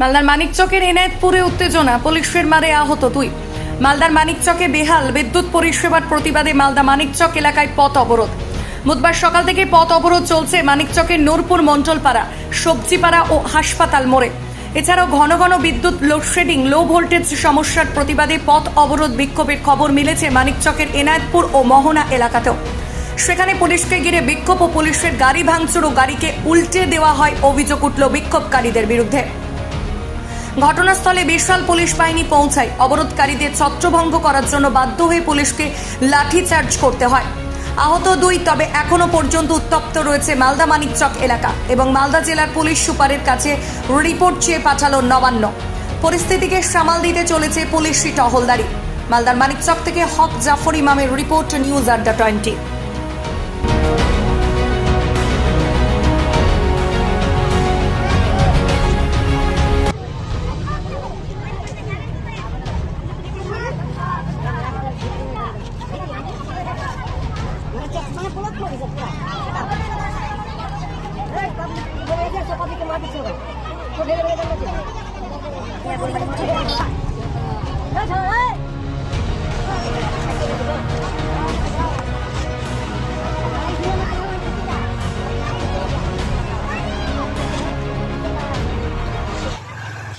মালদার মানিকচকের এনায়েতপুরে উত্তেজনা, পুলিশের মারে আহত দুই। মালদার মানিকচকে বেহাল, বিদ্যুৎ পরিষেবার প্রতিবাদে মালদা মানিকচক এলাকায় পথ অবরোধ। বুধবার সকাল থেকে পথ অবরোধ চলছে মানিকচকের নূরপুর মন্ডলপাড়া সবজিপাড়া ও হাসপাতাল মোড়ে। এছাড়াও ঘন ঘন বিদ্যুৎ লোডশেডিং, লো ভোল্টেজ সমস্যার প্রতিবাদে পথ অবরোধ বিক্ষোভের খবর মিলেছে মানিকচকের এনায়েতপুর ও মোহনা এলাকাতেও। সেখানে পুলিশকে ঘিরে বিক্ষোভ ও পুলিশের গাড়ি ভাঙচুর ও গাড়িকে উল্টে দেওয়া হয়, অভিযোগ উঠল বিক্ষোভকারীদের বিরুদ্ধে। ঘটনাস্থলে বিশাল পুলিশ বাহিনী পৌঁছায়। অবরোধকারীদের ছত্রভঙ্গ করার জন্য বাধ্য হয়ে পুলিশকে লাঠিচার্জ করতে হয়। আহত দুই, তবে এখনও পর্যন্ত উত্তপ্ত রয়েছে মালদা মানিকচক এলাকা এবং মালদা জেলার পুলিশ সুপারের কাছে রিপোর্ট চেয়ে পাঠালো নবান্ন। পরিস্থিতিকে সামাল দিতে চলেছে পুলিশি টহলদারি। মালদার মানিকচক থেকে হক জাফর ইমামের রিপোর্ট নিউজ আড্ডা টোয়েন্টি।